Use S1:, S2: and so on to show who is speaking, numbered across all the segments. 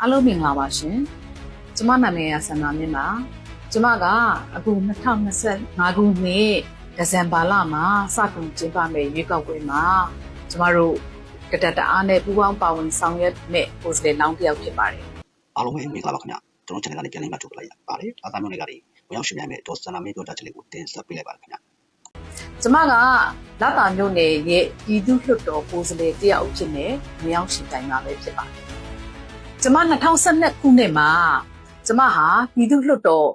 S1: အားလုံးမင်္ဂလာပါရှင်ကျမနာမည်ကဆန္ဒမြင့်ပါကျမကအခု2025ခုနှစ်ဒီဇင်ဘာလမှာစတင်ကျင်းပမယ့်ရွေးကောက်ပွဲမှာကျမတို့ကတတအားနဲ့ပူးပေါင်းပါဝင်ဆောင်ရွက်မဲ့ကိုယ်စားလှယ်လောင်းတစ်ယောက်ဖြစ်ပါတယ်
S2: အားလုံးပဲမင်္ဂလာပါခင်ဗျကျွန်တော် channel ကနေပြန်လည်မှထုတ်လိုက်ရပါတယ်အာသာမျိုးတွေကနေဝင်ရောက်ရှင်များမဲ့ဒေါ်စန္ဒမင်းပြောတာချက်လေးကိုတင်ဆက်ပေးလိုက်ပါခင်ဗျ
S1: ကျမကလာတာမျိုးနယ်ရဲ့ပြည်သူ့လွှတ်တော်ကိုယ်စားလှယ်တစ်ယောက်ဖြစ်နေမြောက်ရှင်တိုင်မှာပဲဖြစ်ပါတယ် ကျမ2012ခုနှစ်မှာကျမဟာပြည်သူ့လွှတ်တော်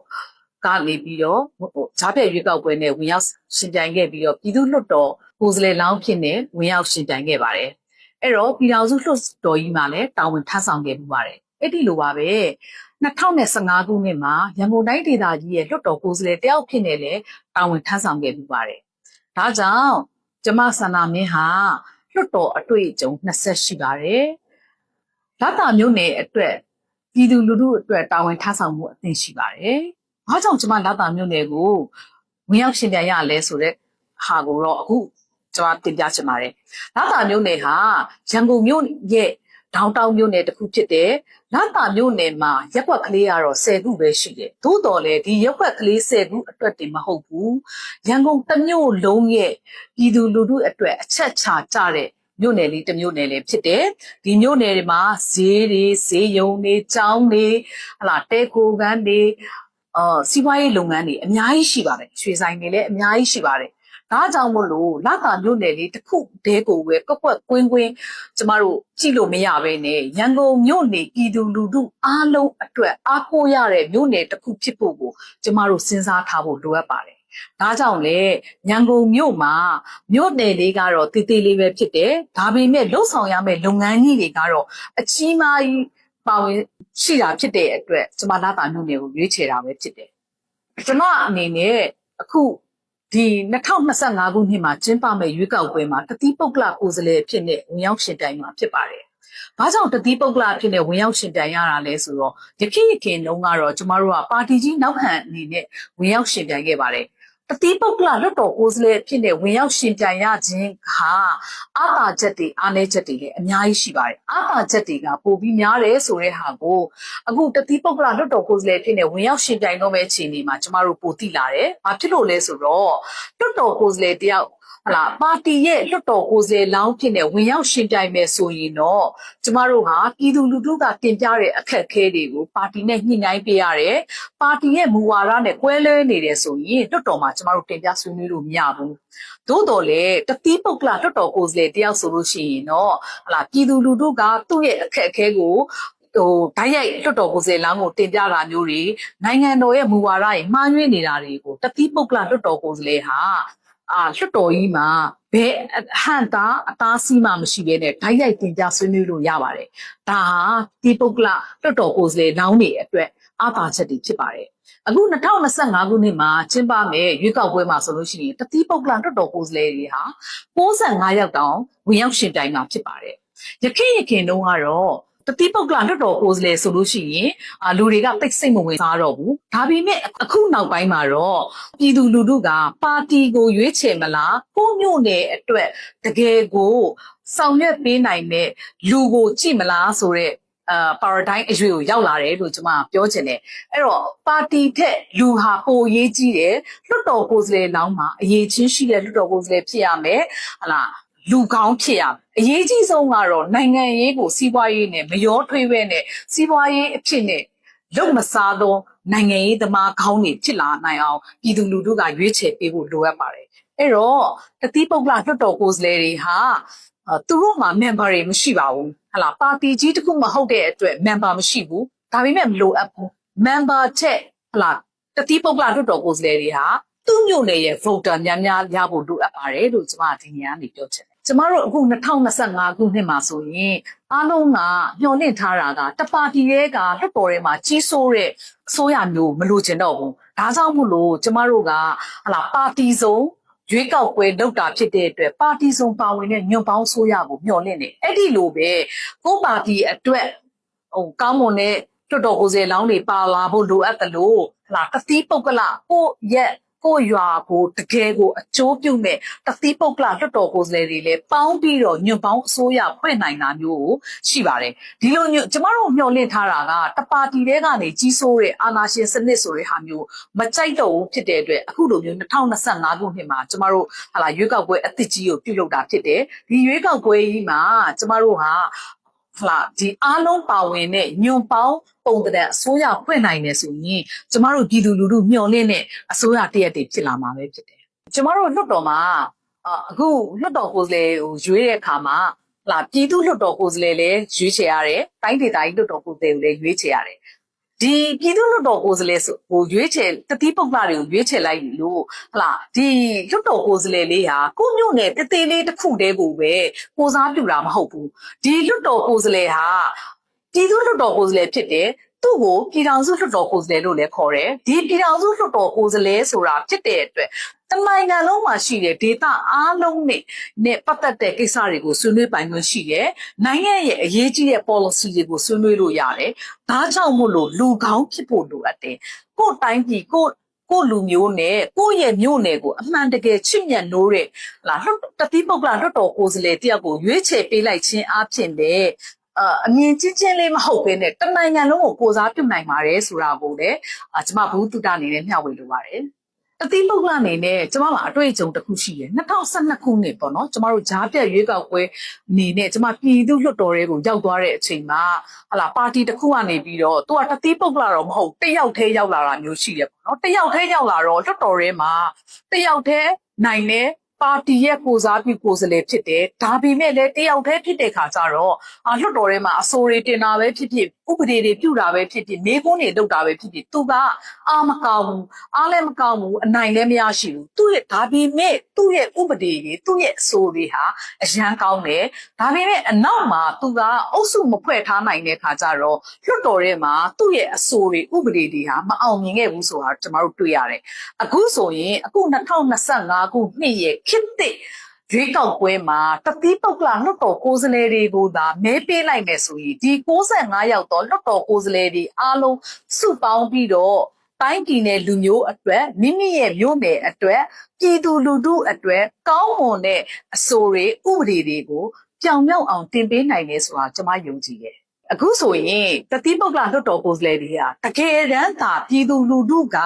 S1: ကနေပြီးတော့ဟိုဂျားဖက်ရွေးကောက်ပွဲနဲ့ဝင်ရောက်ရှင်ပြိုင်ခဲ့ပြီးတော့ပြည်သူ့လွှတ်တော်ကိုယ်စားလှယ်လောင်းဖြစ်နေဝင်ရောက်ရှင်ပြိုင်ခဲ့ပါတယ်အဲ့တော့ပြည်ထောင်စုလွှတ်တော်ကြီးမှာလည်းတာဝန်ထမ်းဆောင်ခဲ့မှုပါတယ်အဲ့ဒီလိုပါပဲ2015ခုနှစ်မှာရန်ကုန်တိုင်းဒေသကြီးရဲ့လွှတ်တော်ကိုယ်စားလှယ်တယောက်ဖြစ်နေလေတာဝန်ထမ်းဆောင်ခဲ့မှုပါတယ်ဒါကြောင့်ကျမဆန္ဒမင်းဟာလွှတ်တော်အတွေ့အကြုံ20ရှိပါတယ် လတာမျိုးနယ်အတွက်ပြည်သူလူထုအတွက်တာဝန်ထမ်းဆောင်မှုအသင့်ရှိပါတယ်။ဘာကြောင့်ကျမလတာမျိုးနယ်ကိုဝင်ရောက်ရှင်ပြန်ရလဲဆိုတော့ဟာကိုတော့အခုကျွန်မတင်ပြချင်ပါတယ်။လတာမျိုးနယ်ဟာရန်ကုန်မြို့ရဲ့ဒေါင်းတောင်မြို့နယ်တစ်ခုဖြစ်တဲ့လတာမြို့နယ်မှာရက်ွက်ကလေးကတော့10ခုပဲရှိတယ်။သို့တော်လည်းဒီရက်ွက်ကလေး10ခုအတွက်တည်းမဟုတ်ဘူး။ရန်ကုန်တစ်မြို့လုံးရဲ့ပြည်သူလူထုအတွက်အချက်ချကြတဲ့ မြို့နယ်လေးတစ်မြို့နယ်လေးဖြစ်တယ်။ဒီမြို့နယ်တွေမှာဈေးတွေဈေးရုံတွေကျောင်းတွေဟလာတဲခိုကန်းတွေအာစီးပွားရေးလုပ်ငန်းတွေအများကြီးရှိပါတယ်။ရွှေဆိုင်တွေလည်းအများကြီးရှိပါတယ်။ဒါကြောင့်မို့လို့လကာမြို့နယ်လေးတစ်ခုတည်းကိုပဲကွက်ကွက်ကွင်းကွင်းကျမတို့ကြည့်လို့မရဘဲနဲ့ရန်ကုန်မြို့နယ်ပြည်သူလူထုအားလုံးအတွက်အားကိုးရတဲ့မြို့နယ်တစ်ခုဖြစ်ဖို့ကိုကျမတို့စဉ်းစားထားဖို့လိုအပ်ပါတယ်။ ဒါကြောင့်လေရန်ကုန်မြို့မှာမြို့နယ်လေးကတော့တည်တည်လေးပဲဖြစ်တယ်။ဒါပေမဲ့လှုပ်ဆောင်ရမယ့်လုပ်ငန်းကြီးတွေကတော့အကြီးမားကြီးပါဝင်ရှိတာဖြစ်တဲ့အတွက်ကျမလာတာမြို့နယ်ကိုရွေးချယ်တာပဲဖြစ်တယ်။ကျမအနေနဲ့အခုဒီ2025ခုနှစ်မှာကျင်းပမယ့်ရွေးကောက်ပွဲမှာတတိပုဂ္ဂလကိုယ်စားလှယ်အဖြစ်နဲ့ဝင်ရောက်ရှင်တိုင်မှာဖြစ်ပါတယ်။ဘာကြောင့်တတိပုဂ္ဂလအဖြစ်နဲ့ဝင်ရောက်ရှင်တိုင်ရတာလဲဆိုတော့ယခင်ယခင်တုန်းကတော့ကျမတို့ကပါတီကြီးနောက်ခံအနေနဲ့ဝင်ရောက်ရှင်တိုင်ခဲ့ပါတယ်။ တတိပုဂ္ဂလလွတ်တော်ကိုယ်စားလှယ်အဖြစ်နဲ့ဝင်ရောက်ရှင်တိုင်ရခြင်းဟာအာသာချက်တွေအားနည်းချက်တွေလည်းအများကြီးရှိပါတယ်။အာသာချက်တွေကပိုပြီးများတယ်ဆိုတဲ့ဟာကိုအခုတတိပုဂ္ဂလလွတ်တော်ကိုယ်စားလှယ်အဖြစ်နဲ့ဝင်ရောက်ရှင်တိုင်တော့မယ့်အခြေအနေမှာကျမတို့ပိုသိလာတယ်။ဘာဖြစ်လို့လဲဆိုတော့လွတ်တော်ကိုယ်စားလှယ်တယောက် ဟလာပါတီရဲ့လွတ်တော်ကိုယ်စားလှယ်လောင်းဖြစ်နေဝင်ရောက်ရှင်ပြိုင်မယ်ဆိုရင်တော့ကျမတို့ဟာပြည်သူလူထုကတင်ပြတဲ့အခက်အခဲတွေကိုပါတီနဲ့ညှိနှိုင်းပေးရတယ်။ပါတီရဲ့မူဝါဒနဲ့ကွဲလွဲနေတယ်ဆိုရင်လွတ်တော်မှာကျမတို့တင်ပြဆွေးနွေးလို့မရဘူး။သို့တော်လေတတိပုဂ္ဂလလွတ်တော်ကိုယ်စားလှယ်တယောက်ဆိုလို့ရှိရင်တော့ဟလာပြည်သူလူထုကသူ့ရဲ့အခက်အခဲကိုဟိုဓာတ်ရိုက်လွတ်တော်ကိုယ်စားလှယ်လောင်းကိုတင်ပြတာမျိုးတွေနိုင်ငံတော်ရဲ့မူဝါဒတွေမှားယွင်းနေတာတွေကိုတတိပုဂ္ဂလလွတ်တော်ကိုယ်စားလှယ်ဟာ အာလွတ်တော်ကြီးမှာဘယ်ဟန်တာအသားစီးမှမရှိဘဲနဲ့ဓာတ်ရိုက်တင်ပြဆွေးနွေးလို့ရပါတယ်။ဒါဟာဒီပုဂ္ဂလလွတ်တော်ကိုယ်စားလှယ်လောင်းတွေအတွက်အားသာချက်တွေဖြစ်ပါတယ်။အခု2025ခုနှစ်မှာကျင်းပမယ်ရွေးကောက်ပွဲမှာဆိုလို့ရှိရင်တတိပုဂ္ဂလလွတ်တော်ကိုယ်စားလှယ်တွေဟာ65ရောက်တောင်ဝင်ရောက်ရှင်တိုင်မှာဖြစ်ပါတယ်။ယခင်ယခင်တုန်းကတော့ တတိပုဂ္ဂလလွတ်တော်ကိုယ်စားလှယ်ဆိုလို့ရှိရင်အာလူတွေကတိတ်စိတ်မဝင်စားတော့ဘူးဒါပေမဲ့အခုနောက်ပိုင်းမှာတော့ပြည်သူလူထုကပါတီကိုရွေးချယ်မလားကိုမျိုးနယ်အတွက်တကယ်ကိုဆောင်ရွက်ပေးနိုင်တဲ့လူကိုကြည့်မလားဆိုတော့အာ paradigm အရွေကိုရောက်လာတယ်လို့ကျွန်မပြောချင်တယ်အဲ့တော့ပါတီထက်လူဟာပိုအရေးကြီးတယ်လွတ်တော်ကိုယ်စားလှယ်လောင်းမှာအရေးချင်းရှိတဲ့လွတ်တော်ကိုယ်စားလှယ်ဖြစ်ရမယ်ဟလာ လူကောင်းဖြစ်ရမယ်အရေးကြီးဆုံးကတော့နိုင်ငံရေးကိုစီးပွားရေးနဲ့မရောထွေးပဲနဲ့စီးပွားရေးအဖြစ်နဲ့လုံမစားသောနိုင်ငံရေးသမားကောင်းတွေဖြစ်လာနိုင်အောင်ပြည်သူလူထုကရွေးချယ်ပေးဖို့လိုအပ်ပါတယ်အဲ့တော့တတိပုဂ္ဂလလွှတ်တော်ကိုယ်စားလှယ်တွေဟာအာသူတို့မှာ member တွေမရှိပါဘူးဟလာပါတီကြီးတစ်ခုမဟုတ်တဲ့အတွက် member မရှိဘူးဒါပေမဲ့မလိုအပ်ဘူး member ချက်ဟလာတတိပုဂ္ဂလလွှတ်တော်ကိုယ်စားလှယ်တွေဟာသူ့မျိုးနယ်ရဲ့ voter များများရဖို့လိုအပ်ပါတယ်လို့ကျွန်မဒီညနေပြောချင်တယ် ကျမတို့အခု2025ခုနှစ်မှာဆိုရင်အားလုံးကညှော်လင့်ထားတာကတပါတီရဲကလွတ်တော်ထဲမှာကြီးစိုးတဲ့အစိုးရမျိုးမလိုချင်တော့ဘူးဒါကြောင့်မို့လို့ကျမတို့ကဟလာပါတီစုံရွေးကောက်ပွဲလုပ်တာဖြစ်တဲ့အတွက်ပါတီစုံပါဝင်တဲ့ညွန့်ပေါင်းဆိုရကိုမျှော်လင့်နေအဲ့ဒီလိုပဲကိုပါတီအတွက်ဟိုကောင်းမွန်တဲ့တော်တော်ကိုယ်စားလောင်းတွေပါလာဖို့လိုအပ်တယ်လို့ဟလာတတိပုဂ္ဂလကိုရ က်ကိုယ့်ရွာကိုတကယ်ကိုအကျိုးပြုမဲ့တတိပုတ်ကလလွတ်တော်ကိုယ်စားလှယ်တွေလည်းပေါင်းပြီးတော့ညွန့်ပေါင်းအစိုးရဖွဲ့နိုင်တာမျိုးကိုရှိပါတယ်ဒီလိုညွန့်ကျမတို့မျှော်လင့်ထားတာကတပါတီတဲကနေကြီးစိုးတဲ့အာဏာရှင်စနစ်ဆိုတဲ့ဟာမျိုးမကြိုက်တော့ဘူးဖြစ်တဲ့အတွက်အခုလိုမျိုး2025ခုနှစ်မှာကျမတို့ဟာလာရွေးကောက်ပွဲအသစ်ကြီးကိုပြုလုပ်တာဖြစ်တယ်ဒီရွေးကောက်ပွဲကြီးမှာကျမတို့ဟာ ဟလာဒီအားလုံးပါဝင်တဲ့ညွန်ပေါင်းပုံတဲ့အစိုးရဖွင့်နိုင်တယ်ဆိုရင်ကျမတို့ပြည်သူလူထုမျှော်လင့်တဲ့အစိုးရတရက်တည်းဖြစ်လာမှာပဲဖြစ်တယ်။ကျမတို့လွတ်တော်မှာအာအခုလွတ်တော်ကိုယ်စားလှယ်ကိုရွေးတဲ့အခါမှာဟလာပြည်သူလွတ်တော်ကိုယ်စားလှယ်လည်းရွေးချယ်ရတယ်။တိုင်းဒေသကြီးလွတ်တော်ကိုယ်စားလှယ်ကိုလည်းရွေးချယ်ရတယ်။ ဒီပြည်သူ့လွတ်တော်ကိုယ်စားလှယ်ဆိုဟိုရွေးချယ်တတိပုဂ္ဂလာတွေကိုရွေးချယ်လိုက်လို့ဟလာဒီလွတ်တော်ကိုယ်စားလှယ်လေးဟာကိုယ့်မျိုးနဲ့တသေးလေးတစ်ခုတည်းကိုပဲကိုစားပြူတာမဟုတ်ဘူးဒီလွတ်တော်ကိုယ်စားလှယ်ဟာပြည်သူ့လွတ်တော်ကိုယ်စားလှယ်ဖြစ်တယ်သူ့ကိုပြည်ထောင်စုလွှတ်တော်ကိုယ်စားလှယ်လို့လည်းခေါ်တယ်ဒီပြည်ထောင်စုလွှတ်တော်ကိုယ်စားလှယ်ဆိုတာဖြစ်တဲ့အတွက် တနိုင်ငံလုံးမှာရှိတဲ့ဒေတာအားလုံးနဲ့နဲ့ပတ်သက်တဲ့ကိစ္စတွေကိုဆွေးနွေးပိုင်ခွင့်ရှိတယ်။နိုင်ငံရဲ့အရေးကြီးတဲ့ policy တွေကိုဆွေးနွေးလို့ရတယ်။ဒါကြောင့်မို့လို့လူကောင်းဖြစ်ဖို့လိုအပ်တယ်။ကိုယ်တိုင်းပြည်ကိုယ်ကိုယ့်လူမျိုးနဲ့ကိုယ့်ရဲ့မြို့နယ်ကိုအမှန်တကယ်ချစ်မြတ်နိုးတဲ့လာလွတ်တတိပုဂ္ဂလလွတ်တော်ကိုယ်စားလှယ်တယောက်ကိုရွေးချယ်ပေးလိုက်ခြင်းအပြင်တဲ့အာအမြင်ချင်းချင်းလေးမဟုတ်ဘဲနဲ့တနိုင်ငံလုံးကိုကိုစားပြုနိုင်ပါတယ်ဆိုတာကိုလည်းအာကျမဘူးတုတအနေနဲ့မျှဝေလိုပါတယ် တတိပုဂ္ဂလအနေနဲ့ကျမမှာအတွေ့အကြုံတစ်ခုရှိတယ်2012ခုနှစ်ပေါ့နော်ကျမတို့ဂျားပြတ်ရွေးကောက်ပွဲအနေနဲ့ကျမပြည်သူလွှတ်တော်တွေကိုရောက်သွားတဲ့အချိန်မှာဟလာပါတီတစ်ခုကနေပြီးတော့သူကတတိပုဂ္ဂလတော့မဟုတ်တယောက်တည်းရောက်လာတာမျိုးရှိတယ်ပေါ့နော်တယောက်တည်းရောက်လာတော့လွှတ်တော်ထဲမှာတယောက်တည်းနိုင်တဲ့ပါတီရဲ့ကိုစားပြုကိုယ်စားလှယ်ဖြစ်တယ်ဒါပေမဲ့လည်းတယောက်တည်းဖြစ်တဲ့ခါကျတော့အာလွှတ်တော်ထဲမှာအစိုးရတင်တာပဲဖြစ်ဖြစ် ဥပဒေတွေပြုတာပဲဖြစ်ဖြစ်မေးခွန်းတွေလုပ်တာပဲဖြစ်ဖြစ်သူကအာမကောင်းဘူးအားလည်းမကောင်းဘူးအနိုင်လည်းမရရှိဘူးသူ့ရဲ့ဒါပေမဲ့သူ့ရဲ့ဥပဒေတွေသူ့ရဲ့အဆိုတွေဟာအရန်ကောင်းတယ်ဒါပေမဲ့အနောက်မှာသူကအုပ်စုမဖွဲ့ထားနိုင်တဲ့ခါကျတော့လွှတ်တော်ထဲမှာသူ့ရဲ့အဆိုတွေဥပဒေတွေဟာမအောင်မြင်ခဲ့ဘူးဆိုတာကျွန်တော်တို့တွေ့ရတယ်အခုဆိုရင်အခု2025ခုနှစ်ရဲ့ခေတ်သစ် ရွေးကောက်ပွဲမှာတတိပုဂ္ဂလလွတ်တော်ကိုယ်စားလှယ်တွေကိုသာမဲပေးလိုက်မယ်ဆိုရင်ဒီ65ရောက်တော့လွတ်တော်ကိုယ်စားလှယ်တွေအားလုံးစုပေါင်းပြီးတော့တိုင်းပြည်နယ်လူမျိုးအတွက်မိမိရဲ့မျိုးနယ်အတွက်ပြည်သူလူထုအတွက်ကောင်းမွန်တဲ့အဆိုတွေဥပဒေတွေကိုပြောင်မြောက်အောင်တင်ပေးနိုင်တယ်ဆိုတာကျွန်မယုံကြည်တယ်အခုဆိုရင်တတိပုဂ္ဂလလွတ်တော်ကိုယ်စားလှယ်တွေဟာတကယ်တမ်းသာပြည်သူလူထုက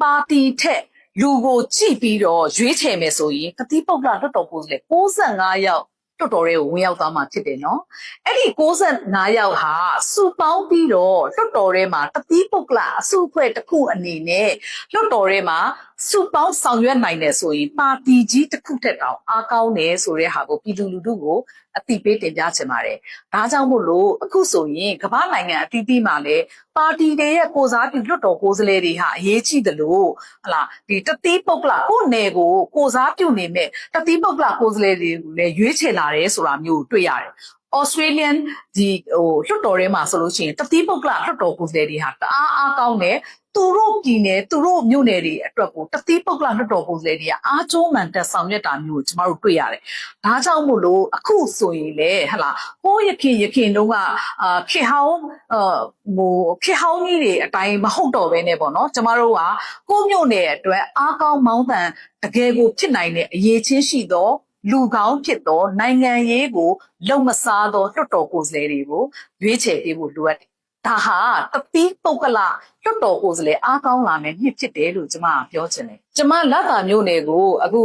S1: ပါတီထက် လူကိုကြည့်ပြီးတော့ရွေးချယ်မယ်ဆိုရင်တတိပုဂ္ဂလလွတ်တော်ကိုယ်စားလှယ်65ယောက်တော်တော်လေးကိုဝင်ရောက်သွားမှာဖြစ်တယ်နော်အဲ့ဒီ65ယောက်ဟာစုပေါင်းပြီးတော့လွတ်တော်ထဲမှာတတိပုဂ္ဂလအစုအဖွဲ့တစ်ခုအနေနဲ့လွတ်တော်ထဲမှာစုပေါင်းဆောင်ရွက်နိုင်တယ်ဆိုရင်ပါတီကြီးတစ်ခုထက်တောင်အားကောင်းတယ်ဆိုတဲ့ဟာကိုပြည်သူလူထုကိုအတိပေးတင်ပြချင်ပါတယ်ဒါကြောင့်မို့လို့အခုဆိုရင်ကမ္ဘာနိုင်ငံအသီးသီးမှာလည်းပါတီတွေရဲ့ကိုစားပြုလွတ်တော်ကိုယ်စားလှယ်တွေဟာအရေးကြီးတယ်လို့ဟလာဒီတတိပုဂ္ဂလကိုယ့်နယ်ကိုကိုစားပြုနေမဲ့တတိပုဂ္ဂလကိုယ်စားလှယ်တွေကိုလည်းရွေးချယ်လာတယ်ဆိုတာမျိုးကိုတွေ့ရတယ် Australian ဒီဟိုလွတ်တော်ထဲမှာဆိုလို့ရှိရင်တတိပုဂ္ဂလလွတ်တော်ကိုယ်စားလှယ်တွေဟာတအားအားကောင်းတယ်သူတို့ပြည်နယ်သူတို့မြို့နယ်တွေအတွက်ကိုတတိပုဂ္ဂလလွတ်တော်ကိုယ်စားလှယ်တွေကအားကျိုးမှန်တက်ဆောင်ရွက်တာမျိုးကိုကျမတို့တွေ့ရတယ်။ဒါကြောင့်မို့လို့အခုဆိုရင်လေဟလာဟိုးရခင်ရခင်တုန်းကအာခေဟောင်းအာဟိုခေဟောင်းကြီးတွေအတိုင်းမဟုတ်တော့ဘဲနဲ့ပေါ့နော်ကျမတို့ကကိုယ့်မြို့နယ်အတွက်အားကောင်းမောင်းတန်တကယ်ကိုဖြစ်နိုင်တဲ့အရေးချင်းရှိသော လူကောင်းဖြစ်သောနိုင်ငံရေးကိုလုံမစားသောလွတ်တော်ကိုယ်စားလှယ်တွေကိုရွေးချယ်ပေးဖို့လိုအပ်တယ်။ဒါဟာတတိပုဂ္ဂလလွတ်တော်ကိုယ်စားလှယ်အားကောင်းလာမယ်နှစ်ဖြစ်တယ်လို့ကျွန်မကပြောချင်တယ်။ကျွန်မလက်တာမျိုးနယ်ကိုအခု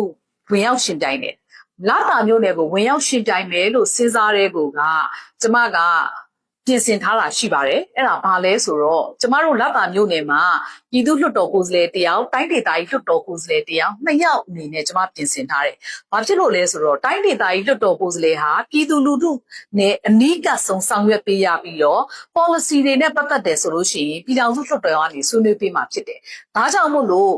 S1: ဝင်ရောက်ရှင်ပြိုင်တယ်။လက်တာမျိုးနယ်ကိုဝင်ရောက်ရှင်ပြိုင်မယ်လို့စဉ်းစားတဲ့ကိုကကျွန်မက ပြင်ဆင်ထားတာရှိပါတယ်အဲ့ဒါဘာလဲဆိုတော့ကျမတို့လက်တာမျိုးနယ်မှာပြည်သူ့လွှတ်တော်ကိုယ်စားလှယ်တယောက်တိုင်းဒေသကြီးလွှတ်တော်ကိုယ်စားလှယ်တယောက်နှစ်ယောက်အနေနဲ့ကျမပြင်ဆင်ထားတယ်။ဘာဖြစ်လို့လဲဆိုတော့တိုင်းဒေသကြီးလွှတ်တော်ကိုယ်စားလှယ်ဟာပြည်သူလူထုနဲ့အနီးကပ်ဆုံးဆောင်ရွက်ပေးရပြီးတော့ policy တွေနဲ့ပတ်သက်တယ်ဆိုလို့ရှိရင်ပြည်ထောင်စုလွှတ်တော်ကနေဆွေးနွေးပေးမှာဖြစ်တယ်။ဒါကြောင့်မို့လို့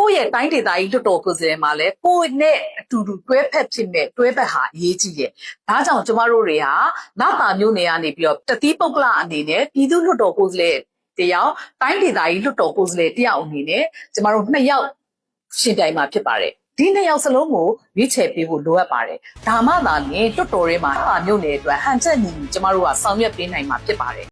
S1: ကိုယ့်ရဲ့တိုင်းဒေသကြီးလွှတ်တော်ကိုယ်စားလှယ်မှာလည်းကိုယ့်နဲ့အတူတူတွဲဖက်ဖြစ်မဲ့တွဲဖက်ဟာအရေးကြီးတယ်။ဒါကြောင့်ကျမတို့တွေဟာနောက်ပါမျိုးနေရနေပြီးတော့တတိပုဂ္ဂလအနေနဲ့ပြည်သူ့လွှတ်တော်ကိုယ်စားလှယ်တယောက်တိုင်းဒေသကြီးလွှတ်တော်ကိုယ်စားလှယ်တယောက်အနေနဲ့ကျမတို့နှစ်ယောက်ရှင်တိုင်မှာဖြစ်ပါတယ်။ဒီနှစ်ယောက်စလုံးကိုရွေးချယ်ပေးဖို့လိုအပ်ပါတယ်။ဒါမှသာလျှင်လွှတ်တော်ထဲမှာအပါမျိုးနယ်အတွက်ဟန်ချက်ညီညီကျမတို့ကဆောင်ရွက်ပေးနိုင်မှာဖြစ်ပါတယ်